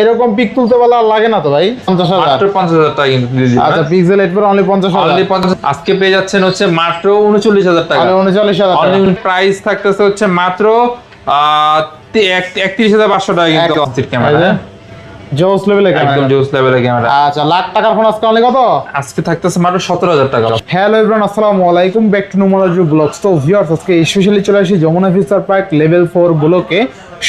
এরকম পিক তুলতে বলা লাগে না তো ভাই? পঞ্চাশ হাজার। পঞ্চাশ হাজার টাকা অনলি পঞ্চাশ হাজার। অনলি 50 আজকে পেয়ে যাচ্ছেন হচ্ছে মাত্র 39000 টাকা। উনচল্লিশ হাজার প্রাইস থাকতেছে হচ্ছে মাত্র আহ, তি- এক- 31500 টাকা কিন্তু ক্যামেরা জোস লেভেলে একদম জোস লেভেলের ক্যামেরা আচ্ছা লাখ টাকার ফোন আজকে অনলি কত? আজকে থাকতেছে মাত্র 17000 টাকা। হ্যালো এভরিওয়ান আসসালামু আলাইকুম। ব্যাক টু নোমোলজি ব্লগস তো ভিউয়ার্স আজকে স্পেশালি চলে আসি Jamuna Future Park level four ব্লকে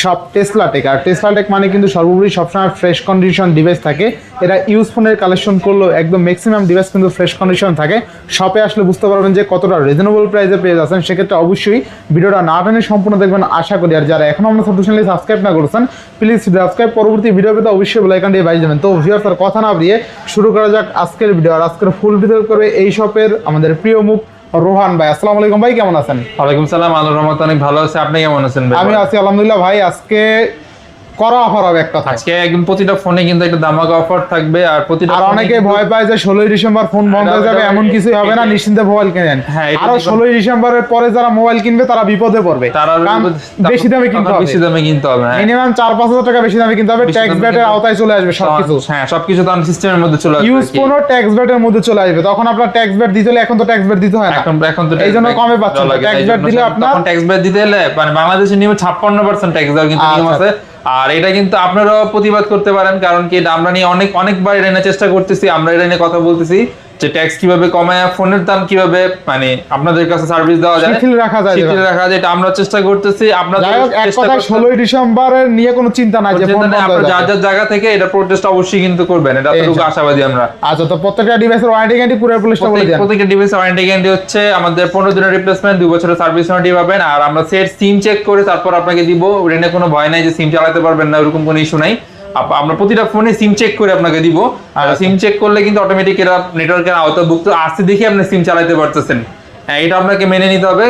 সব টেসলা টেক আর টেসলা টেক মানে কিন্তু সর্বোপরি সবসময় ফ্রেশ কন্ডিশন ডিভাইস থাকে। এরা ইউজ ফোনের কালেকশন করলেও একদম ম্যাক্সিমাম ডিভাইস কিন্তু ফ্রেশ কন্ডিশন থাকে। শপে আসলে বুঝতে পারবেন যে কতটা রিজনেবল প্রাইসে পেয়ে যাচ্ছেন। সেক্ষেত্রে অবশ্যই ভিডিওটা না টেনে সম্পূর্ণ দেখবেন। আশা করি। আর যারা এখনও আমরা সাবস্ক্রাইব না করেছেন প্লিজ সাবস্ক্রাইব পরবর্তী ভিডিও পেতে অবশ্যই বেলাইকান বেলাইকানটি বাজিয়ে দেবেন। তো ভিউয়ার্স আর কথা না দিয়ে শুরু করা যাক আজকের ভিডিও আর আজকের ফুল ভিডিও করবে এই শপের আমাদের প্রিয় মুখ রোহান ভাই। আসসালামু আলাইকুম ভাই কেমন আছেন? ওয়ালাইকুম সালাম আলুর রহমান অনেক ভালো আছে। আপনি কেমন আছেন ভাই? আমি আছি আলহামদুলিল্লাহ ভাই। আজকে করা অফার হবে এক কথা আজকে একদম প্রতিটা ফোনে কিন্তু একটা দামাকা অফার থাকবে আর প্রতিটা আর অনেকে ভয় পায় যে ষোলোই ডিসেম্বর ফোন বন্ধ হয়ে যাবে এমন কিছুই হবে না নিশ্চিন্তে মোবাইল কিনেন হ্যাঁ, আরও ঠিক কথা। ষোলোই ডিসেম্বরের পরে যারা মোবাইল কিনবে তারা বিপদে পড়বে তারা বেশি দামে কিনতে হবে বেশি দামে কিনতে হবে হ্যাঁ। মিনিমাম চার পাঁচ হাজার টাকা বেশি দামে কিনতে হবে ট্যাক্স দামে ব্যাটের আওতায় চলে আসবে সবকিছু হ্যাঁ সবকিছু তো সিস্টেমের মধ্যে চলে আসবে ইউজ। ফোনও ট্যাক্স ব্যাটের মধ্যে চলে আসবে তখন আপনার ট্যাক্স ব্যাট দিতে হলে এখন তো ট্যাক্স ব্যাট দিতে হয় না এখন এখন তো এই জন্য কমে পাচ্ছেন। back জন্য দিলে আপনার- ট্যাক্স ব্যাক দিতে হলে মানে বাংলাদেশের নিয়মে ছাপ্পান্ন পার্সেন্ট ট্যাক্স দেওয়ার কিন্তু নিয়ম আচ্ছা। আছে আর এটা কিন্তু আপনারাও প্রতিবাদ করতে পারেন, কারণ কি, আমরা নিয়ে অনেক, অনেকবার এটা চেষ্টা করতেছি, আমরা এটা নিয়ে কথা বলতেছি। যে ট্যাক্স কীভাবে কমায় ফোনের দাম কীভাবে মানে আপনাদের কাছে সার্ভিস দেওয়া যায় শিথিল রাখা যায় শিথিল রাখা যায় এটা আমরা চেষ্টা করতেছি আপনাদের এক চেষ্টা কথা করতে- ষোলোই ডিসেম্বরের নিয়ে কোনো চিন্তা নাই যে ফোন আপনারা যার। যার জায়গা থেকে এটা প্রোটেস্ট অবশ্যই কিন্তু করবেন এটা এতটুকু আশাবাদী আমরা। আচ্ছা তো প্রত্যেকটা ডিভাইসের ওয়ারেন্টি গ্যারান্টি পুরো পুলিশটা বলে দেন। প্রত্যেকটা ডিভাইস ওয়ারেন্টি গ্যারান্টি হচ্ছে আমাদের পনেরো দিনের রিপ্লেসমেন্ট দুই বছরের সার্ভিস ওয়ারেন্টি পাবেন আর আমরা সেট সিম চেক করে তারপর আপনাকে দিব। ওটা কোনো ভয় নাই যে সিম চালাতে পারবেন না ওরকম কোনো ইস্যু নাই। আমরা প্রতিটা ফোনে সিম চেক করে আপনাকে দিব। আর। সিম চেক করলে কিন্তু অটোমেটিক এরা নেটওয়ার্কের আওতাভুক্ত। আসতে দেখে আপনি সিম চালাতে পারতেছেন। হ্যাঁ এটা আপনাকে মেনে নিতে হবে।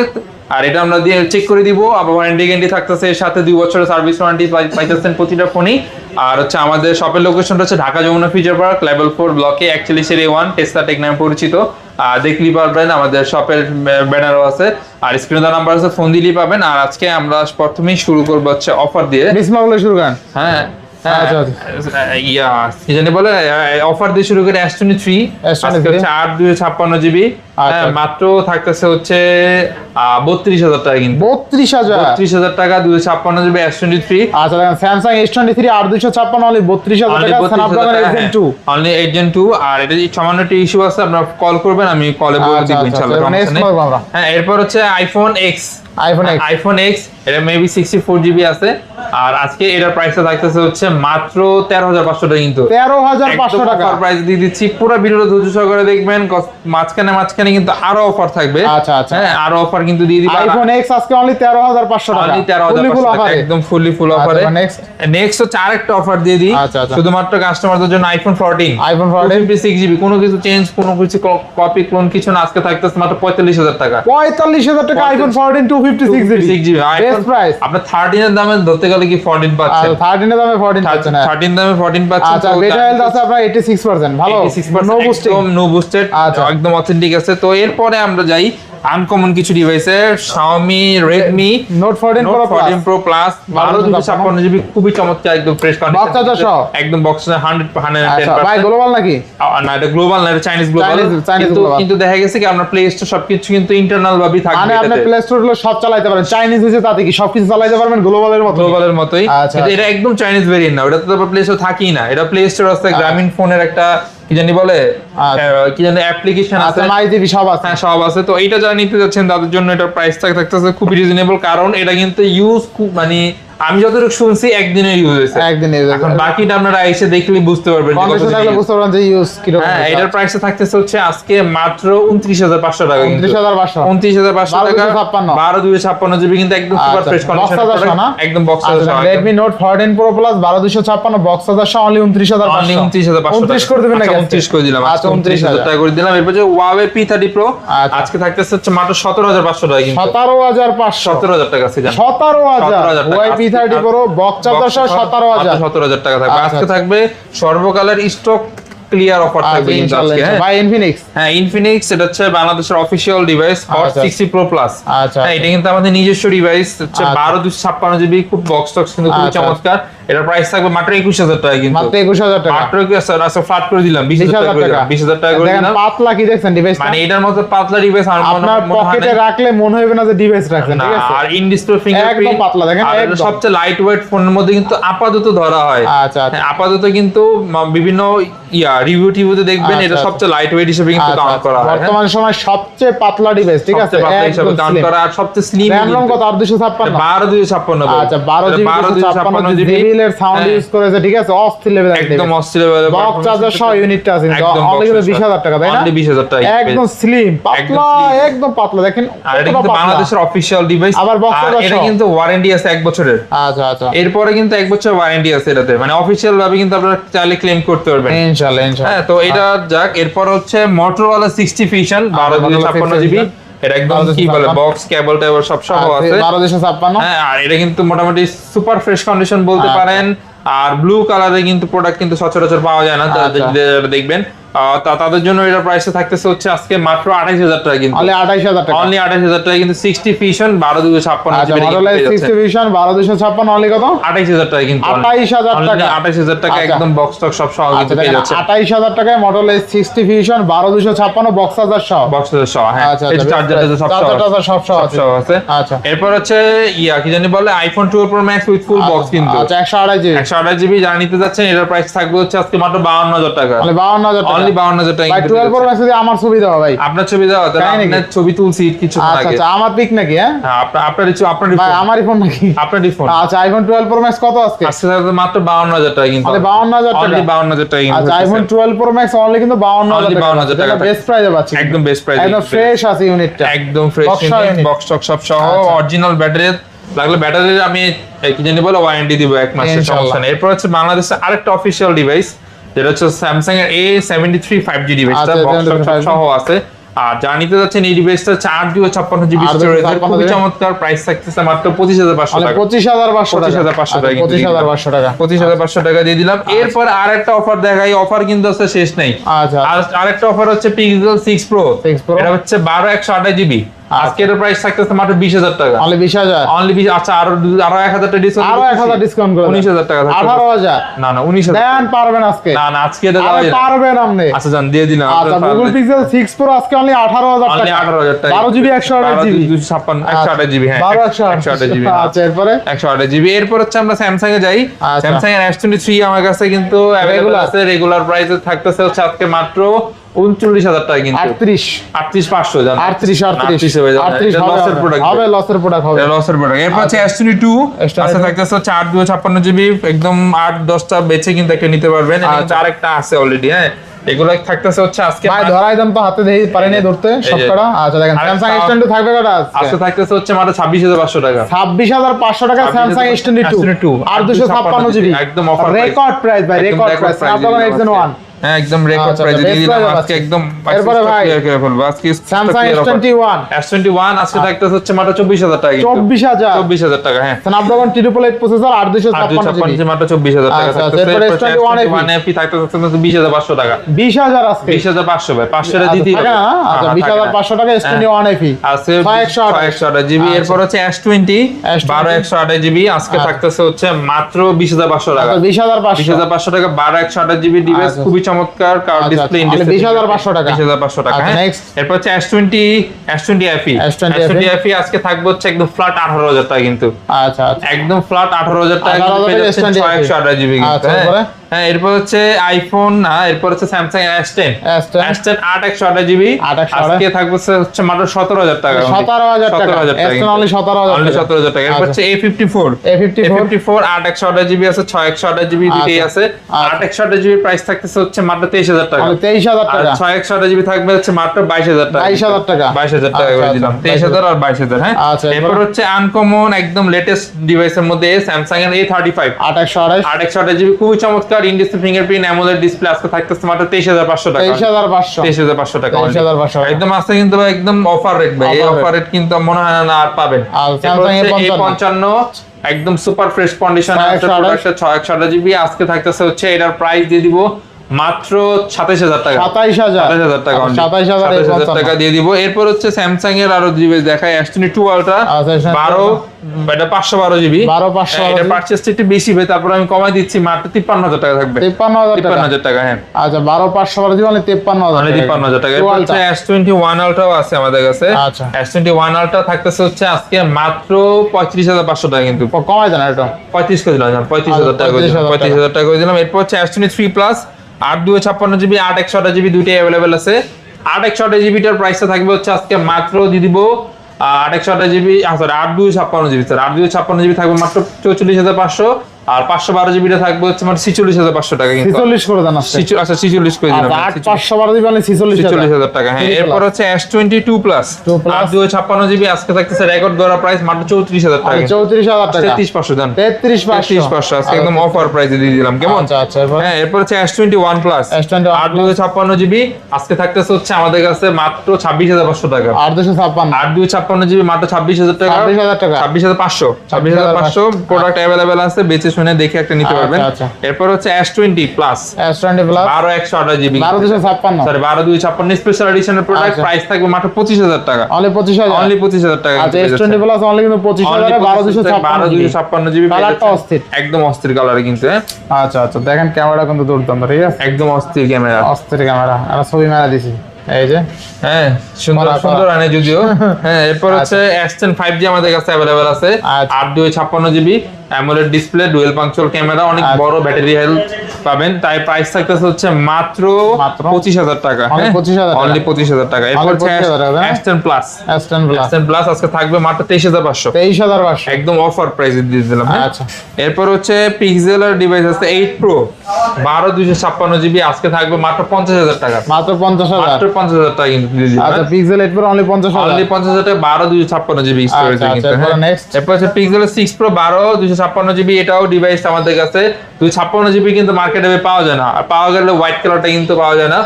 আর এটা আমরা দিয়ে চেক করে দিব। আবার ওয়ারেন্টি গ্যারান্টি থাকতেছে এর সাথে দুই বছরের সার্ভিস ওয়ারেন্টি পাইতেছেন প্রতিটা ফোনই আর হচ্ছে আমাদের শপের লোকেশনটা হচ্ছে Dhaka Jamuna Future Park level four ব্লকে অ্যাকচুয়ালি সেরে ওয়ান টেস্টা টেক নামে পরিচিত। আর দেখলেই পারবেন আমাদের শপের ব্যানারও আছে। আর স্ক্রিন স্ক্রিনে নাম্বার আছে ফোন দিলেই পাবেন। আর আজকে আমরা প্রথমেই শুরু করব হচ্ছে অফার দিয়ে। বিসমা শুরু করেন। হ্যাঁ। ইয়া। কি জানি বলে অফার দিয়ে শুরু করে অ্যাস্টনি থ্রি S23 হচ্ছে আট দুই ছাপ্পান্ন জিবি আচ্ছা। মাত্র থাকতেছে হচ্ছে বত্রিশ হাজার টাকা কিন্তু। বত্রিশ হাজার? বত্রিশ হাজার টাকা ছাপ্পান্ন জিবি এস টোয়েন্টি থ্রি আচ্ছা স্যামসাং এস টোয়েন্টি থ্রি দুশো ছাপ্পান্ন অনলি বত্রিশ হাজার টাকা স্ন্যাপড্রাগন এক্স হ্যাঁ। Two only eight gen two আর এটা সামান্য একটা ইস্যু আছে আপনার কল করবেন আমি কলে বলে আচ্ছা, দিব আচ্ছা, ইনশাআল্লাহ। হ্যাঁ এরপর হচ্ছে iPhone X iPhone X iPhone X এটা মেবি সিক্সটি ফোর জিবি আছে। আর আজকে এটার প্রাইসটা থাকতেছে হচ্ছে মাত্র তেরো হাজার পাঁচশো টাকা কিন্তু। তেরো হাজার পাঁচশো টাকা। প্রাইস দিয়ে দিচ্ছি পুরো ভিডিওটা ধৈর্য সহকারে দেখবেন মাঝখানে মাঝখানে মাঝখানে কিন্তু আরও অফার থাকবে। আচ্ছা, আচ্ছা। হ্যাঁ আরও অফার কিন্তু দিয়ে দিবে। আইফোন এক্স আজকে অনলি তেরো হাজার পাঁচশো টাকা। অনলি তেরো Fully full offer এ। একদম ফুললি ফুল আচ্ছা, অফারে next? নেক্সট হচ্ছে আরেকটা অফার দিয়ে দিই। আচ্ছা, আচ্ছা। শুধুমাত্র কাস্টমারদের জন্য iPhone fourteen iPhone 14 six GB কোনো কিছু চেঞ্জ কোনো কিছু কপি ক্লোন কিছু না। আজকে থাকতেছে মাত্র পঁয়তাল্লিশ হাজার টাকা। পঁয়তাল্লিশ হাজার টাকা iPhone fourteen two fifty six GB six GB best price আপনার থার্টিন এর দামে ধরতে গেলে কি ফোরটিন আর পাচ্ছেন থার্টিনের দামে ফোরটিন পাচ্ছেন হ্যাঁ। থার্টিন দামে ফোরটিন পাচ্ছেন আচ্ছা বেটা হেলথ আছে আপনার এইটি সিক্স পার্সেন্ট ভালো নো বুস্টিং একদম নো বুস্টেড আচ্ছা। একদম অথেন্টিক আছে। তো এরপরে আমরা যাই আনকমন কিছু ডিভাইসের Xiaomi Redmi Note fourteen Note Pro 14 Pro Plus 12 GB খুবই চমৎকার একদম ফ্রেশ Box charger সহ? একদম বক্স 100 আচ্ছা ভাই 110% গ্লোবাল নাকি না এটা গ্লোবাল না এটা চাইনিজ গ্লোবাল কিন্তু কিন্তু দেখা গেছে কি আমরা প্লে স্টোর সবকিছু কিন্তু ইন্টারনাল ভাবেই থাকবে মানে আপনি প্লে স্টোরগুলো সব চালাতে পারেন। চাইনিজ হয়েছে তাতে কি সবকিছু চালাতে পারবেন? গ্লোবালের মতো গ্লোবালের মতোই। আচ্ছা, কিন্তু এটা একদম চাইনিজ ভেরিয়েন্ট না ওটা তো প্লে স্টোর থাকেই না। এটা প্লে স্টোর আছে গ্রামীণ ফোনের একটা কি জানি বলে? আচ্ছা। কি জানি অ্যাপ্লিকেশন আছে আচ্ছা মাই টিভি সব আছে। হ্যাঁ সব আছে। তো এইটা যারা নিতে যাচ্ছেন তাদের জন্য এটার প্রাইস থাকতেছে খুবই রিজনেবল কারণ এটা কিন্তু ইউজ খুব মানে আমি যতটুকু শুনছি একদিনের ইউজ হয়েছে। একদিন এখন বাকিটা আপনারা এসে দেখলে বুঝতে পারবেন যে কন্ডিশন থাকলে বুঝতে পারবেন যে ইউজ কীরকম হ্যাঁ এটার প্রাইস থাকতেছে হচ্ছে আজকে মাত্র উনত্রিশ হাজার পাঁচশো টাকা কিন্তু। উনত্রিশ হাজার পাঁচশো। উনত্রিশ হাজার পাঁচশো টাকা 12,256 বারো দুই ছাপ্পান্ন জিবি কিন্তু একদম সুপার আচ্ছা, ফ্রেশ কন্ডিশন? একদম box Redmi Note fourteen Pro Plus বারো দুশো ছাপ্পান্ন বক্স হাজার অনলি উনত্রিশ হাজার অনলি উনত্রিশ হাজার পাঁচশো উনত্রিশ করে দেবেন নাকি উনত্রিশ করে দিলাম। আচ্ছা আজকে উনত্রিশ উনত্রিশ হাজার। হাজার। টাকা করে দিলাম। এরপর যে থার্টি প্রো আচ্ছা। আজকে থাকতেছে হচ্ছে মাত্র সতেরো হাজার পাঁচশো টাকা কিন্তু। সতেরো হাজার পাঁচশো। সতেরো হাজার টাকা আছে জানো। সতেরো হাজার। 17,000 টাকা। থার্টি প্রো বক্স চার্জার সহ সতেরো হাজার। সতেরো হাজার টাকা থাকবে। আচ্ছা, আজকে থাকবে সর্বকালের স্টক ক্লিয়ার অফার থাকবে আচ্ছা কিন্তু আজকে হ্যাঁ? ইনফিনিক্স হ্যাঁ ইনফিনিক্স এটা হচ্ছে বাংলাদেশের অফিসিয়াল ডিভাইস হট আচ্ছা। সিক্সটি প্রো প্লাস আচ্ছা হ্যাঁ এটা কিন্তু আমাদের নিজস্ব ডিভাইস হচ্ছে আচ্ছা। বারো দুশো ছাপ্পান্ন জিবি খুব বক্স টক্স কিন্তু আচ্ছা। চমৎকার। এটার প্রাইস থাকবে মাত্র একুশ হাজার টাকা কিন্তু। মাত্র একুশ হাজার টাকা। মাত্র আচ্ছা ফ্ল্যাট করে দিলাম বিশ বিশ হাজার হাজার টাকা করে টাকা। করে দেখেন দিলাম। পাতলা কি দেখছেন ডিভাইস মানে এটার মধ্যে পাতলা ডিভাইস মনে- আপনার পকেটে রাখলে মনে হবে না যে ডিভাইস রাখছেন ঠিক আছে? আর ইন ডিসপ্লে ফিঙ্গারপ্রিন্ট একদম পাতলা দেখেন, আর এটা সবচেয়ে লাইট ওয়েট ফোনের মধ্যে কিন্তু আপাতত ধরা হয়। আচ্ছা আচ্ছা। হ্যাঁ, আপাতত কিন্তু বিভিন্ন ইয়া রিভিউ টিভিউতে দেখবেন আচ্ছা, এটা আচ্ছা। সবচেয়ে লাইট ওয়েট হিসেবে কিন্তু কাউন্ট। করা হয় হ্যাঁ? বর্তমান সময় সবচেয়ে পাতলা ডিভাইস ঠিক আছে? পাতলা হিসেবে কাউন্ট করা আর সবচেয়ে স্লিম র্যাম কত? আর দুশো ছাপ্পান্ন। বারো দুই ছাপ্পান্ন আচ্ছা বারো জিবি বারো দুই ছাপ্পান্ন ছাপ্পান্ন জিবি। জিবি সাউন্ড ইউজ করেছে ঠিক আছে? অস্থির লেভেল একদম অস্থির বক্স চার্জার সহ ইউনিটটা আছে অনলি কিন্তু বিশ হাজার টাকা তাই না? বিশ হাজার টাকা। একদম স্লিম পাতলা একদম পাতলা। দেখেন আর এটা কিন্তু বাংলাদেশের অফিসিয়াল ডিভাইস আবার box charger এটা কিন্তু ওয়ারেন্টি আছে এক বছরের। আচ্ছা আচ্ছা। এরপরে কিন্তু এক বছর ওয়ারেন্টি আছে এটাতে। মানে অফিসিয়াল ভাবে কিন্তু আপনারা চাইলে ক্লেম করতে পারবেন। ইনশাআল্লাহ ইনশাআল্লাহ হ্যাঁ তো এটা যাক। এরপর হচ্ছে মোটরোলা সিক্সটি ফিশন বারো দুই Motorola ছাপ্পান্ন 60 জিবি। এটা একদম 12 কি বলে বক্স কেবল টেবল সব সহ আছে। বারো দুশো ছাপ্পান্ন। হ্যাঁ আর এটা কিন্তু মোটামুটি সুপার ফ্রেশ কন্ডিশন বলতে আচ্ছা। পারেন। আর ব্লু কালারে কিন্তু প্রোডাক্ট কিন্তু সচরাচর পাওয়া যায় না। আচ্ছা। দেখবেন তাদের জন্য এটা প্রাইসে থাকতেছে হচ্ছে আজকে মাত্র আঠাইশ হাজার টাকা কিন্তু। অনলি আঠাইশ হাজার টাকা। অনলি আঠাইশ হাজার টাকা কিন্তু সিক্সটি ফিশন বারো দুশো ছাপ্পান্ন আচ্ছা সিক্সটি ভিশন বারো দুশো ছাপ্পান্ন অনলি কত? আঠাইশ হাজার টাকা কিন্তু আঠাইশ হাজার টাকা। আঠাইশ হাজার টাকা আচ্ছা। একদম বক্স টক সব সহ আচ্ছা কিন্তু পেয়ে যাচ্ছে। আঠাইশ হাজার টাকায় মডেল সিক্সটি ভিশন বারো দুশো ছাপ্পান্ন বক্স হাজার সহ। বক্স সহ হ্যাঁ। আচ্ছা আচ্ছা চার্জার সব সহ সব সহ আছে। আচ্ছা। এরপর হচ্ছে ইয়া কি জানি বলে iPhone twelve Pro Max with full box কিন্তু। আচ্ছা একশো আড়াই জিবি একশো আঠাশ জিবি যারা নিতে যাচ্ছেন এটার প্রাইস থাকবে হচ্ছে আজকে মাত্র বাউন্ন হাজার টাকা। অনলি বাউন্ন হাজার টাকা। অনলি বাউন্ন হাজার টাকা ভাই কিন্তু টুয়েলভ পেয়ে প্রো ম্যাক্স যদি আমার ছবি দেওয়া ভাই। আপনার ছবি দেওয়া তাহলে আপনার ছবি তুলছি কিছু আচ্ছা আগে। আচ্ছা আমার পিক নাকি হ্যাঁ? হ্যাঁ আপনার আপনার আপনার ভাই আমারই ফোন নাকি? আপনারই ফোন আচ্ছা আইফোন টুয়েলভ প্রো ম্যাক্স কত আজকে? আজকে মাত্র বাউন্ন হাজার টাকা কিন্তু অনলি বাউন্ন হাজার টাকা। অনলি বাউন্ন হাজার টাকা কিন্তু আচ্ছা iPhone twelve Pro Max only কিন্তু বাউন্ন হাজার Only টাকা। 52,000 টাকা বেস্ট প্রাইসে পাচ্ছি। একদম বেস্ট প্রাইস একদম ফ্রেশ আছে ইউনিটটা একদম ফ্রেশ বক্স টক সব সহ আচ্ছা। অরিজিনাল ব্যাটারি লাগলে ব্যাটারি আমি কি জানি বলে ওয়ারেন্টি দিব এক মাসের। সমস্যা নেই। এরপর হচ্ছে বাংলাদেশের আরেকটা অফিসিয়াল ডিভাইস যেটা হচ্ছে স্যামসাং এর A seventy three five G ডিভাইসটা আচ্ছা, বক্স 73 সহ আছে। আর যা নিতে যাচ্ছেন এই ডিভাইসটা চার দুই ছাপ্পান্ন জিবি স্টোরেজ খুবই চমৎকার। প্রাইস থাকতেছে মাত্র পঁচিশ হাজার পাঁচশো টাকা। পঁচিশ হাজার পাঁচশো টাকা। 25,500 টাকা পঁচিশ হাজার পাঁচশো টাকা। পঁচিশ হাজার পাঁচশো টাকা দিয়ে দিলাম। এরপর আর একটা অফার দেখাই। অফার কিন্তু আছে শেষ নেই। আচ্ছা। আর আরেকটা অফার হচ্ছে পিক্সেল সিক্স প্রো এটা হচ্ছে বারো একশো আঠাশ জিবি আজকে এর প্রাইস থাকতেছে মাত্র বিশ হাজার টাকা। অনলি বিশ হাজার? অনলি বিশ আচ্ছা আরও আরও এক হাজার টাকা ডিসকাউন্ট আরও এক হাজার ডিসকাউন্ট করে উনিশ হাজার টাকা থাকতেছে। আঠারো হাজার? না না উনিশ হাজার। দেন পারবেন আজকে। না না আজকে এটা। পারবেন আপনি। আচ্ছা জান দিয়ে দিলাম আচ্ছা গুগল পিক্সেল প্রো আজকে অনলি আঠারো হাজার অনলি টাকা। আঠারো হাজার টাকা। বারো জিবি একশো আঠাশ বারো জিবি দুশো ছাপ্পান্ন একশো আঠাশ জিবি হ্যাঁ বারো একশো একশো আঠাশ জিবি আচ্ছা এরপরে? একশো আঠাশ জিবি এরপর হচ্ছে আমরা স্যামসাং এ যাই। আচ্ছা। স্যামসাং এর এস টোয়েন্টি থ্রি আমার কাছে কিন্তু আছে। রেগুলার প্রাইসে থাকতেছে হচ্ছে আজকে মাত্র উনচল্লিশ হাজার টাকা কিন্তু। আটত্রিশ। আটত্রিশ পাঁচশো জান? আটত্রিশ আটত্রিশ। আটত্রিশ লসের প্রোডাক্ট হবে লসের প্রোডাক্ট হবে লসের প্রোডাক্ট এরপর হচ্ছে এস টোয়েন্টি টু আচ্ছা থাকতেছে হচ্ছে দুশো ছাপ্পান্ন জিবি একদম আট দশটা বেছে কিন্তু একটা নিতে পারবেন। এটা কিন্তু আচ্ছা। আছে অলরেডি হ্যাঁ? এগুলো থাকতেছে হচ্ছে আজকে ভাই ধরাই দাম তো হাতে ধরতে। আচ্ছা দেখেন স্যামসাং এস টোয়েন্টি থাকবে কটা আজকে? থাকতেছে হচ্ছে মাত্র ছাব্বিশ হাজার পাঁচশো টাকা। ছাব্বিশ হাজার পাঁচশো টাকা Samsung S twenty two S22 আর দুশো ছাপ্পান্ন জিবি একদম offer রেকর্ড প্রাইস ভাই রেকর্ড প্রাইস price স্ন্যাপড্রাগন দিয়ে এক্স দিলাম ওয়ান আজকে। হ্যাঁ একদম রেকর্ড আচ্ছা, প্রাইস আচ্ছা, দিয়ে দিলাম। আজকে একদম এরপরে ভাই, করে ফেলব। আজকে Samsung S twenty one S twenty one আজকে থাকতেছে হচ্ছে মাত্র চব্বিশ হাজার টাকা চব্বিশ হাজার। চব্বিশ হাজার টাকা হ্যাঁ। স্ন্যাপড্রাগন ট্রিপল এইট প্রসেসর আট দুশো আর দুই ছাপ্পান্ন ছাপ্পান্ন জিবি মাত্র চব্বিশ হাজার টাকা আচ্ছা, থাকতেছে। এরপরে S21 FE ওয়ান এফি থাকতেছে বিশ হাজার পাঁচশো টাকা। বিশ হাজার আজকে। বিশ হাজার পাঁচশো ভাই পাঁচশো টাকা আচ্ছা, দিতেই হবে। হ্যাঁ, আচ্ছা হ্যাঁ, বিশ থাকে হাজার না। পাঁচশো টাকা এস টোয়েন্টি ওয়ান এফি আছে জিবি। এরপর হচ্ছে S20 বারো একশো আঠাশ জিবি আজকে আচ্ছা। থাকতেছে হচ্ছে মাত্র বিশ হাজার পাঁচশো টাকা। বিশ হাজার বিশ পাঁচশো হাজার পাঁচশো টাকা বারো একশো আঠাশ জিবি ডিভাইস। খুবই চমৎকার কার ডিসপ্লে আচ্ছা। 20,500 টাকা। বিশ হাজার পাঁচশো টাকা আচ্ছা, হ্যাঁ। এরপর হচ্ছে S twenty S twenty FE S20 S twenty আজকে থাকবে হচ্ছে একদম ফ্ল্যাট আঠারো হাজার টাকা কিন্তু। আচ্ছা আচ্ছা। একদম ফ্ল্যাট আঠারো হাজার টাকা 18,000 কিন্তু পেয়ে S20 ছয় জিবি কিন্তু আচ্ছা, হ্যাঁ এরপর হচ্ছে আইফোন না এরপর হচ্ছে Samsung S ten S ten আট একশো আঠাশ জিবি আজকে থাকবে হচ্ছে মাত্র সতেরো হাজার টাকা সতেরো হাজার টাকা। সতেরো হাজার টাকা। সতেরো হাজার টাকা। এরপর আচ্ছা। হচ্ছে A fifty four A fifty four fifty four আট একশো আঠাশ জিবি আছে ছয় একশো আঠাশ জিবি দুটোই আচ্ছা। আছে। আচ্ছা। আট একশো আঠাশ জিবি প্রাইস থাকতেছে হচ্ছে মাত্র তেইশ হাজার টাকা। তেইশ হাজার টাকা। ছয় একশো আঠাশ জিবি থাকবে হচ্ছে মাত্র বাইশ হাজার টাকা। 22,000 টাকা। বাইশ হাজার টাকা আচ্ছা, করে আচ্ছা, দিলাম তেইশ হাজার আর বাইশ হাজার হ্যাঁ? আচ্ছা, এরপর? হচ্ছে আনকমন একদম লেটেস্ট ডিভাইসের মধ্যে স্যামসাং এর এ থার্টি ফাইভ আট একশো আঠাশ। আট একশো আঠাশ জিবি খুবই চমৎকার। ইনডিসপ্লে ফিঙ্গারপ্রিন্ট অ্যামোলেড ডিসপ্লে আজকে থাকতেছে মাত্র তেইশ হাজার পাঁচশো টাকা। তেইশ হাজার পাঁচশো। তেইশ হাজার পাঁচশো টাকা তেইশ হাজার পাঁচশো টাকা। একদম আছে কিন্তু ভাই একদম অফার রেট ভাই। এই অফার রেট কিন্তু মনে হয় না আর পাবেন। আর A55 পঞ্চান্ন। একদম সুপার ফ্রেশ কন্ডিশন ছয় আছে একশো আঠাশ। প্রোডাক্টটা ছয় একশো আঠাশ জিবি আজকে থাকতেছে হচ্ছে এটার প্রাইস দিয়ে দিব মাত্র সাতাইশ হাজার টাকা। সাতাইশ হাজার। সাতাইশ হাজার টাকা সাতাইশ হাজার টাকা দিয়ে দিব। এরপর হচ্ছে স্যামসাং এর আরও ডিভাইস দেখায় অ্যাস্টনি টু আলট্রা আচ্ছা, আচ্ছা, বারো এটা পাঁচশো বারো জিবি 12 512 এটা পারচেসটা একটু বেশি হবে তারপর আমি কমাই দিচ্ছি মাত্র তিপ্পান্ন হাজার টাকা থাকবে। তিপ্পান্ন হাজার তিপ্পান্ন টাকা হাজার টাকা হ্যাঁ। আচ্ছা বারো পাঁচশো বারো দিবে তিপ্পান্ন হাজার মানে তিপ্পান্ন হাজার টাকা। এরপর হচ্ছে। এস টোয়েন্টি ওয়ান আলট্রাও আছে আমাদের কাছে। আচ্ছা। এস টোয়েন্টি ওয়ান আলট্রা থাকতেছে হচ্ছে আজকে মাত্র পঁয়ত্রিশ হাজার পাঁচশো টাকা কিন্তু। কমাই দেন একটু। পঁয়ত্রিশ করে দিলাম পঁয়ত্রিশ হাজার টাকা পঁয়ত্রিশ হাজার টাকা। করে দিলাম। এরপর হচ্ছে এস টোয়েন্টি থ্রি প্লাস আট দুয়ে ছাপ্পান্ন জিবি, আট একশো আঠাশ জিবি দুইটাই অ্যাভেলেবেল আছে। আট একশো জিবিটার প্রাইসটা থাকবে হচ্ছে আজকে মাত্র দিয়ে দিব আট একশো আঠাশ জিবি সরি আট দুই ছাপ্পান্ন জিবি স্যার আট দুই ছাপ্পান্ন জিবি থাকবে মাত্র চৌচল্লিশ হাজার পাঁচশো। আর পাঁচশো বারো জিবিটা থাকবে হচ্ছে মানে ছিচল্লিশ হাজার পাঁচশো টাকা কিন্তু। ছিচল্লিশ করে দেন আচ্ছা ছিচল্লিশ করে দিলাম। আচ্ছা। পাঁচশো বারো দিবে ছিচল্লিশ ছিচল্লিশ হাজার টাকা হ্যাঁ এরপর হচ্ছে এস টোয়েন্টি টু প্লাস আর দুই ছাপ্পান্ন জিবি আজকে থাকতেছে রেকর্ড গড়া প্রাইস মাত্র চৌত্রিশ হাজার টাকা। চৌত্রিশ হাজার টাকা। তেত্রিশ পাঁচশো দেন। তেত্রিশ তেত্রিশ পাঁচশো আজকে একদম অফার প্রাইসে দিয়ে দিলাম কেমন? আচ্ছা আচ্ছা হ্যাঁ এরপর হচ্ছে এস টোয়েন্টি ওয়ান প্লাস আট দুই ছাপ্পান্ন জিবি আজকে থাকতেছে হচ্ছে আমাদের কাছে মাত্র ছাব্বিশ হাজার পাঁচশো টাকা। আট দুশো ছাপ্পান্ন। আট দুই ছাপ্পান্ন জিবি মাত্র ছাব্বিশ হাজার টাকা। ছাব্বিশ হাজার টাকা। ছাব্বিশ হাজার পাঁচশো। ছাব্বিশ হাজার পাঁচশো প্রোডাক্ট অ্যাভেলেবেল আছে বেঁচে শুনে দেখে একটা নিতে আচ্ছা, পারবেন। আচ্ছা। এরপর হচ্ছে S twenty plus S twenty plus বারো একশো আঠাশ জিবি বারো দুশো ছাপ্পান্ন। সরি বারো দুই ছাপ্পান্ন। স্পেশাল এডিশনের প্রোডাক্ট আচ্ছা। প্রাইস থাকবে মাত্র পঁচিশ হাজার টাকা। অনলি পঁচিশ হাজার। অনলি পঁচিশ হাজার টাকা আচ্ছা এস টোয়েন্টি প্লাস অনলি কিন্তু পঁচিশ হাজার বারো দুশো বারো দুইশো ছাপ্পান্ন জিবি কালারটা অস্থির। একদম অস্থির কালারে কিন্তু? আচ্ছা আচ্ছা দেখেন ক্যামেরা কিন্তু দুর্দান্ত ঠিক আছে? একদম অস্থির ক্যামেরা অস্থির ক্যামেরা আর ছবি মেরা দিছি। এই যে। হ্যাঁ সুন্দর। সুন্দর আনে যদিও। হ্যাঁ এরপর হচ্ছে এস টেন ফাইভ জি আমাদের কাছে অ্যাভেলেবেল আছে। আচ্ছা। আট দুই ছাপ্পান্ন জিবি অ্যামোলেড ডিসপ্লে ডুয়েল পাংচুয়াল ক্যামেরা অনেক আচ্ছা। বড় ব্যাটারি হেলথ পাবেন। তাই প্রাইস থাকতেছে হচ্ছে মাত্র? পঁচিশ হাজার টাকা। পঁচিশ 25,000 অনলি পঁচিশ হাজার টাকা। এরপর Only হচ্ছে 25,000 টাকা, হ্যাঁ? S ten plus S ten plus S plus আজকে থাকবে মাত্র তেইশ হাজার পাঁচশো। তেইশ হাজার পাঁচশো। একদম অফার প্রাইসে দিয়ে দিলাম হ্যাঁ? আচ্ছা। এরপর হচ্ছে পিক্সেল আর ডিভাইস আছে এইট প্রো বারো দুইশো ছাপ্পান্ন জিবি আজকে থাকবে মাত্র পঞ্চাশ হাজার টাকা। মাত্র পঞ্চাশ হাজার। মাত্র পঞ্চাশ হাজার টাকা আচ্ছা পিক্সেল এইট প্রো অনলি পঞ্চাশ হাজার। অনলি পঞ্চাশ হাজার টাকা বারো দুইশো ছাপ্পান্ন জিবি স্টোরেজ আচ্ছা, কিন্তু আচ্ছা। এরপরে হচ্ছে পিক্সেল সিক্স প্রো বারো দুইশো ছাপ্পান্ন জিবি এটাও ডিভাইস আমাদের কাছে। দুই ছাপ্পান্ন জিবি কিন্তু মার্কেটে পাওয়া যায় না। আর পাওয়া গেলে হোয়াইট কালারটা কিন্তু পাওয়া যায় না।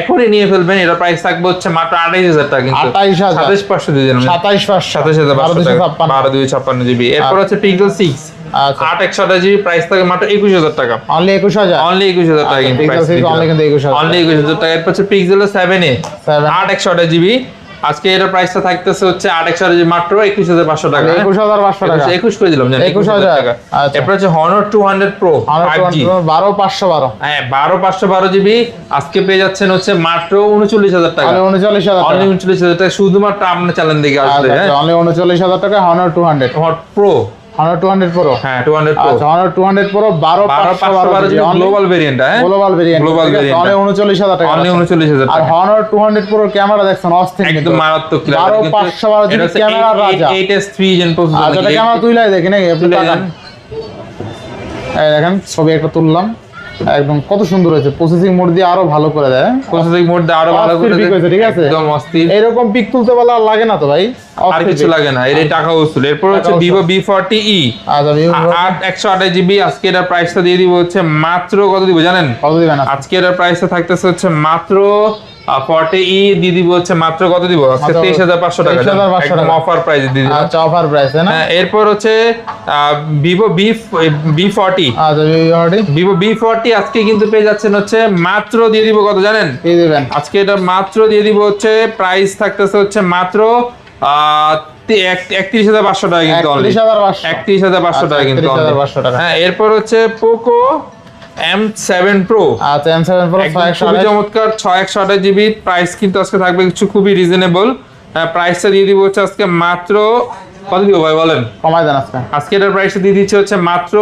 এখনই নিয়ে ফেলবেন এটা প্রাইস থাকবে হচ্ছে মাত্র আঠাইশ হাজার টাকা কিন্তু। সাতাইশ পাঁচশো দিয়ে সাতাইশ পাঁচশো। সাতাইশ হাজার বারো দুই ছাপ্পান্ন। জিবি এরপর হচ্ছে পিক্সেল সিক্স আচ্ছা আট একশো আঠাশ জিবি প্রাইস থাকে মাত্র একুশ হাজার টাকা। অনলি একুশ হাজার? অনলি একুশ হাজার টাকা অনলি একুশ হাজার। একুশ হাজার টাকা। এরপর হচ্ছে পিক্সেল সেভেন এ আট একশো আঠাশ জিবি আজকে এটার প্রাইসটা থাকতেছে হচ্ছে আট একশো মাত্র একুশ হাজার পাঁচশো টাকা? একুশ হাজার পাঁচশো টাকা। একুশ- একুশ করে দিলাম জানি, 21,000 টাকা। আচ্ছা। এরপর হচ্ছে হনর টু হান্ড্রেড প্রো বারো পাঁচশো বারো। হ্যাঁ বারো পাঁচশো বারো জিবি আজকে পেয়ে যাচ্ছেন হচ্ছে মাত্র উনচল্লিশ হাজার টাকা। উনচল্লিশ হাজার অনলি উনচল্লিশ হাজার টাকা। শুধুমাত্র আপনার চ্যানেল দিকে আসলে হ্যাঁ। অনলি উনচল্লিশ হাজার টাকা Honor two hundred Hot Pro হ্যাঁ আচ্ছা গ্লোবাল ভেরিয়েন্ট হ্যাঁ? গ্লোবাল ভেরিয়েন্ট অনলি হাজার টাকা অনলি আর ক্যামেরা দেখছেন অস্থির কিন্তু। একদম মারাত্মক ক্যামেরা জিবি রাজা। আচ্ছা ক্যামেরা তুইলাই এই দেখেন ছবি একটা তুললাম। একদম কত সুন্দর হয়েছে। প্রসেসিং মোড দিয়ে আরও ভালো করে দেয়? প্রসেসিং মোড দিয়ে আরও ভালো করে দেয়। ঠিক আছে? একদম অস্থির। এরকম পিক তুলতে বলে আর লাগে না তো ভাই? আর কিছু লাগে না। এর টাকা উসুল। এরপর হচ্ছে ফর্টি ই আচ্ছা vivo আট একশো আঠাশ জিবি আজকে এর প্রাইসটা দিয়ে দিব হচ্ছে মাত্র কত দিব জানেন? কত দিবেন আজকে? এর প্রাইসটা থাকতেছে হচ্ছে মাত্র ফর্টি ই দিয়ে দিব হচ্ছে মাত্র কত দিব? আজকে তেইশ হাজার পাঁচশো টাকা একদম অফার প্রাইস দিয়ে আচ্ছা অফার প্রাইস না? এরপর হচ্ছে Vivo B B forty Vivo B forty আজকে কিন্তু পেয়ে যাচ্ছেন হচ্ছে মাত্র দিয়ে দিব কত জানেন? আজকে এটা মাত্র দিয়ে দিব হচ্ছে প্রাইস থাকতেছে হচ্ছে মাত্র একত্রিশ হাজার পাঁচশো টাকা কিন্তু। একত্রিশ হাজার পাঁচশো। টাকা কিন্তু 31,500 only। টাকা। হ্যাঁ এরপর হচ্ছে পোকো এম Pro প্রো আচ্ছা এম সেভেন প্রো একদম খুবই চমৎকার ছয় একশো আঠাশ জিবি। প্রাইস কিন্তু আজকে থাকবে কিছু খুবই রিজনেবল প্রাইসটা দিয়ে দিব হচ্ছে আজকে মাত্র কত দিব ভাই বলেন? কমাই দেন আজকে। আজকে এটার প্রাইসটা দিয়ে দিচ্ছে হচ্ছে মাত্র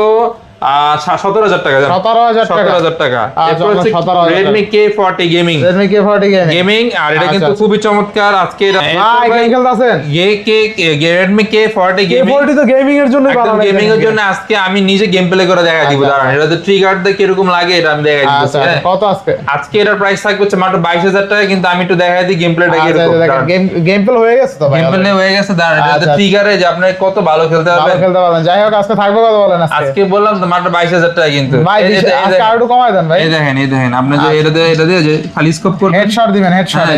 সতেরো হাজার টাকা সতেরো হাজার সতেরো হাজার টাকা। আচ্ছা, এরপর হচ্ছে 17,000 টাকা। Redmi K forty gaming Redmi K forty gaming gaming আর এটা আচ্ছা, কিন্তু আচ্ছা। খুবই চমৎকার। আজকে এটা- ভাই গেম খেলতে আছেন? রেডমি কে ফর্টি গেমিং তো গেমিং এর জন্য গেমিং এর জন্য আজকে আমি নিজে গেম প্লে করে দেখা দিব। আচ্ছা। দাঁড়ান এটা ট্রিগার দিয়ে কীরকম লাগে এটা আমি দেখা আচ্ছা দিব কত আজকে? আজকে এটার প্রাইস থাকবে হচ্ছে মাত্র বাইশ হাজার টাকা কিন্তু আমি একটু দেখাই দিই গেম প্লেটা কীরকম। গেম প্লে হয়ে গেছে তো গেম প্লে হয়ে গেছে দাঁড়ান এটা আচ্ছা। ট্রিগারে যে আপনি কত ভালো খেলতে পারবেন খেলতে পারবেন। যাই হোক আজকে থাকবে কত বলেন আজকে? আজকে বললাম মাত্র বাইশ হাজার টাকা কিন্তু। ভাই আজকে কমায় দেন ভাই। এই দেখেন এই দেখেন। আপনি যে আচ্ছা। এটা দিয়ে এটা দিয়ে যে খালি স্কোপ করবেন। হেডশট দিবেন হেডশট হ্যাঁ,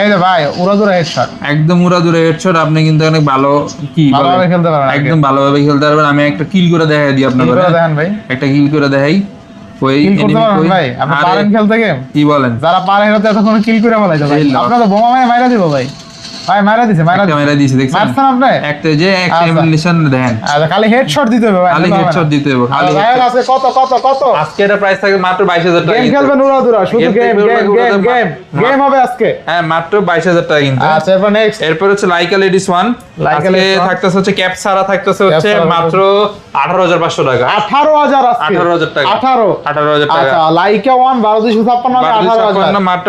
এই যে। ভাই উড়াদুরা হেডশট একদম উড়া দূরে হেডশট আপনি কিন্তু অনেক ভালো কি ভালোভাবে খেলতে পারবেন একদম ভালোভাবে খেলতে পারবেন। আমি একটা কিল করে দেখাই দিই আপনাকে। দেখেন ভাই। একটা কিল করে দেখাই। ওই? ভাই। আপনি পারেন খেলতে গেম। কি বলেন? যারা পারে হেরতে এতক্ষণ কিল করে ফেলাইতো ভাই। আপনার তো বোমা মাইরা মাইরা দিব ভাই। ভাই মাইরা দিছে মাইরা দিছে। দেখছেন? মারছেন আপনি? একটা যে একটা আচ্ছা। এমুলেশন দেন। আচ্ছা খালি হেডশট দিতে হবে ভাই খালি হেডশট দিতে হবে খালি আচ্ছা, যাই হোক, headshot। আজকে কত কত কত? আজকে এটা প্রাইস থাকে মাত্র বাইশ হাজার টাকা গেম। খেলবেন উড়াদুরা শুধু game game game game game হবে আজকে। হ্যাঁ মাত্র টাকা কিন্তু। আচ্ছা এরপর নেক্সট এরপর হচ্ছে লাইকা লেডিস ওয়ান Leica আজকে থাকতেছে হচ্ছে ক্যাপ ছাড়া থাকতেছে হচ্ছে মাত্র আঠারো হাজার পাঁচশো টাকা। আঠারো হাজার আজকে। 18,000 টাকা। আঠারো। আঠারো হাজার টাকা। আচ্ছা লাইকা ওয়ান মাত্র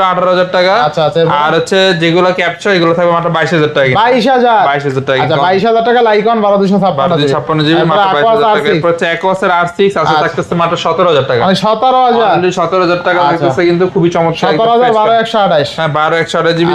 টাকা। আচ্ছা, আচ্ছা, আর হচ্ছে যেগুলো ক্যাপচার এগুলো থাকবে মাত্র বাইশ হাজার টাকা বাইশ হাজার? 22,000 টাকা আচ্ছা বাইশ হাজার টাকা লাইকন বারো দুইশো ছাপ্পান্ন ছাপ্পান্ন জিবি মাত্র বাইশ হাজার টাকা এরপর হচ্ছে একোয়াসের আর সিক্স আছে। থাকতেছে মাত্র সতেরো হাজার টাকা। মানে সতেরো হাজার। সতেরো হাজার টাকা। কিন্তু খুবই চমৎকার সতেরো হাজার বারো একশো আঠাইশ হ্যাঁ বারো একশো আঠাশ জিবি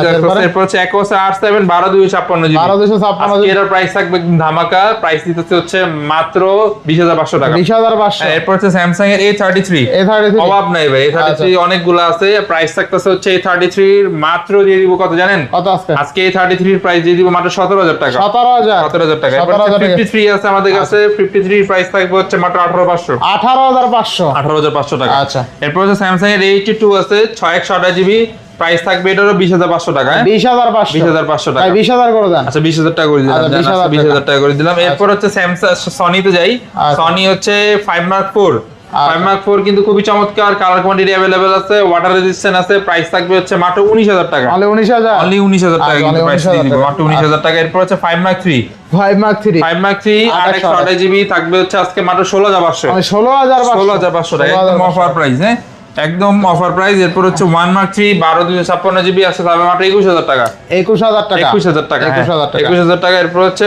এরপর? হচ্ছে একোয়াসের আর সেভেন বারো দুই ছাপ্পান্ন জিবি। বারো দুইশো ছাপ্পান্ন আজকে এটার প্রাইস থাকবে ধামাকা। প্রাইস দিতেছে হচ্ছে মাত্র বিশ হাজার পাঁচশো টাকা। বিশ হাজার পাঁচশো। হ্যাঁ, এরপর হচ্ছে স্যামসাং এর A thirty three A thirty three অভাব নাই ভাই এ থার্টি আচ্ছা। থ্রি অনেকগুলো আছে। প্রাইস থাকতেছে হচ্ছে এ থার্টি থ্রির মাত্র দিয়ে দিব কত জানেন? কত আজকে? আজকে থার্টি থ্রির প্রাইস দিয়ে দিব মাত্র সতেরো হাজার টাকা। সতেরো হাজার। সতেরো হাজার টাকা। হাজার ফিফটি থ্রি আছে আমাদের কাছে। ফিফটি থ্রি প্রাইস থাকবে হচ্ছে মাত্র আঠারো পাঁচশো। আঠারো হাজার পাঁচশো। আঠারো হাজার পাঁচশো টাকা। আচ্ছা। এরপর হচ্ছে স্যামসাং এর এইটি টু আছে ছয় একশো আঠাশ জিবি প্রাইস থাকবে এটারও বিশ হাজার পাঁচশো টাকা হ্যাঁ? বিশ হাজার পাঁচশো। বিশ হাজার পাঁচশো টাকা। বিশ হাজার করে দেন। আচ্ছা বিশ হাজার টাকা করে দিলাম। আচ্ছা, জান, 20,000 আচ্ছা, বিশ হাজার টাকা। করে দিলাম। এরপর হচ্ছে স্যামসাং সনিতে যাই। আচ্ছা। সনি হচ্ছে ফাইভ মার্ক ফোর আচ্ছা। ফাইভ মার্ক ফোর কিন্তু খুবই চমৎকার কালার কোয়ান্টিটি অ্যাভেলেবেল আছে ওয়াটার রেজিস্ট্যান্ট আছে প্রাইস থাকবে হচ্ছে মাত্র উনিশ হাজার টাকা। তাহলে উনিশ হাজার? অনলি উনিশ হাজার টাকা কিন্তু প্রাইস দিয়ে দিব। মাত্র উনিশ হাজার টাকা এরপর হচ্ছে five Mark three five Mark three five Mark three আট একশো জিবি থাকবে হচ্ছে আজকে মাত্র ষোলো হাজার পাঁচশো। মানে ষোলো হাজার ষোলো হাজার পাঁচশো টাকা একদম অফার প্রাইস হ্যাঁ? একদম অফার প্রাইস এরপর হচ্ছে ওয়ান মার্ক থ্রি বারো দুশো ছাপ্পান্ন জিবি আছে তাহলে মাত্র একুশ হাজার টাকা। একুশ হাজার টাকা। একুশ হাজার টাকা একুশ হাজার টাকা। একুশ হাজার টাকা এরপর হচ্ছে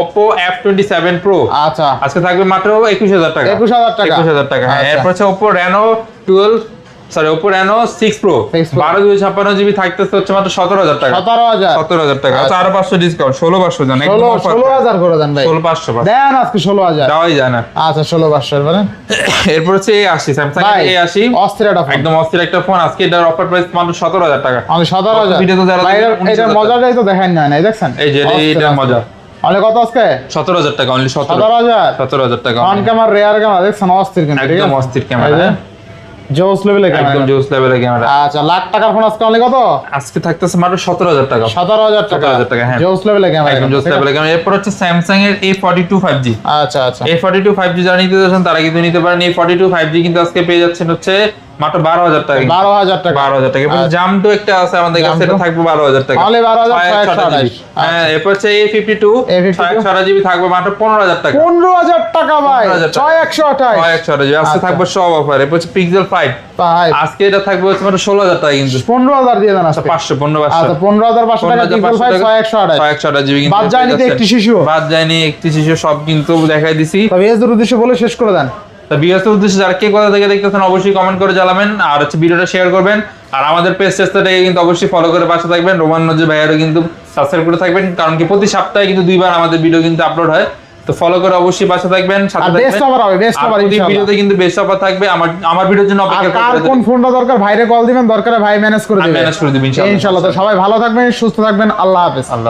Oppo F twenty seven Pro আচ্ছা। আজকে থাকবে মাত্র একুশ হাজার টাকা। 21,000 টাকা। একুশ হাজার টাকা হ্যাঁ। আচ্ছা। এরপর হচ্ছে Oppo Reno twelve Oppo Reno six Pro 6 Pro। বারো দুশো ছাপ্পান্ন জিবি থাকতেছে হচ্ছে মাত্র সতেরো হাজার টাকা। সতেরো হাজার। সতেরো হাজার টাকা। আচ্ছা আরও পাঁচশো ডিসকাউন্ট ষোলো পাঁচশো জান ষোলো। হাজার করে দেন ভাই। ষোলো পাঁচশো। দেন আজকে ষোলো হাজার। দেওয়াই যায় না। আচ্ছা ষোলো পাঁচশো এরপর হচ্ছে এ আশি স্যামসাং এ আশি অস্থির একটা একদম অস্থির একটা ফোন আজকে এটার অফার প্রাইস মাত্র সতেরো হাজার টাকা। আমি সতেরো হাজার। এটার- মজাটাই তো দেখান না দেখছেন? এই যে অস্থির। মজা। অনেক কত আজকে? সতেরো হাজার টাকা অনলি সতেরো। হাজার? সতেরো হাজার টাকা অন ক্যামেরা রেয়ার ক্যামেরা দেখছেন? অস্থির ঠিক একদম? অস্থির ক্যামেরা যে, জোস লেভেলে একদম জোস লেভেলের ক্যামেরা আচ্ছা লাখ টাকার ফোন আজকে অনেক কত? আজকে থাকতেছে মাত্র সতেরো হাজার টাকা। সতেরো হাজার টাকা। 17,000 টাকা, হ্যাঁ। জোস ক্যামেরা একদম জোস? লেভেলের ক্যামেরা এরপর হচ্ছে স্যামসাং এর A forty two five G আচ্ছা আচ্ছা। A forty two five G যারা নিতে যাচ্ছেন তারা কিন্তু নিতে পারেন। এই ফর্টি টু ফাইভ জি কিন্তু আজকে পেয়ে যাচ্ছেন হচ্ছে মাত্র বারো হাজার টাকা কিন্তু। বারো হাজার টাকা। বারো হাজার টাকা। এরপর। জাম টু একটা আছে আমাদের কাছে এটা থাকবে বারো হাজার টাকা। তাহলে 12,000 ছয় একশো ছয়শো আঠাশ আঠাশ। জিবি। হ্যাঁ এরপর হচ্ছে এ ফিফটি টু A52? ছয় জিবি থাকবে মাত্র পনেরো হাজার টাকা। পনেরো হাজার টাকা ভাই। 15,000 টাকা। ছয় একশো আঠাশ ছয় একশো আঠাশ জিবি আজকে। থাকবে সব অফার এরপর হচ্ছে পিক্সেল ফাইভ আজকে এটা থাকবে হচ্ছে মাত্র টাকা কিন্তু। পনেরো হাজার দিয়ে দেন আজকে। আচ্ছা টাকা পিক্সেল জিবি কিন্তু বাদ যায়নি একটি শিশু। বাদ যায়নি একটি শিশু সব কিন্তু দেখাই দিছি। তবে উদ্দেশ্য বলে শেষ করে দেন। তা বিএসএর উদ্দেশ্যে যারা কে কোথা থেকে দেখতেছেন অবশ্যই কমেন্ট করে জানাবেন। আর হচ্ছে ভিডিওটা শেয়ার করবেন। আর আমাদের পেজ টেস্টটাকে কিন্তু অবশ্যই ফলো করে পাশে থাকবেন। রোমান নজর ভাইয়ারও কিন্তু সাবস্ক্রাইব করে থাকবেন। কারণ কি প্রতি সপ্তাহে কিন্তু দুইবার আমাদের ভিডিও কিন্তু আপলোড হয়। তো ফলো করে অবশ্যই পাশে থাকবেন সাথে বেস্ট অফার হবে বেস্ট অফার ইনশাআল্লাহ। ভিডিওতে কিন্তু বেস্ট অফার থাকবে। আমার আমার ভিডিওর জন্য আর অপেক্ষা কার কোন ফোনটা দরকার ভাইরে কল দিবেন দরকার ভাই ম্যানেজ করে দিবেন ম্যানেজ করে দিব ইনশাআল্লাহ। ইনশাআল্লাহ। তো সবাই ভালো থাকবেন সুস্থ থাকবেন। আল্লাহ হাফেজ। আল্লাহ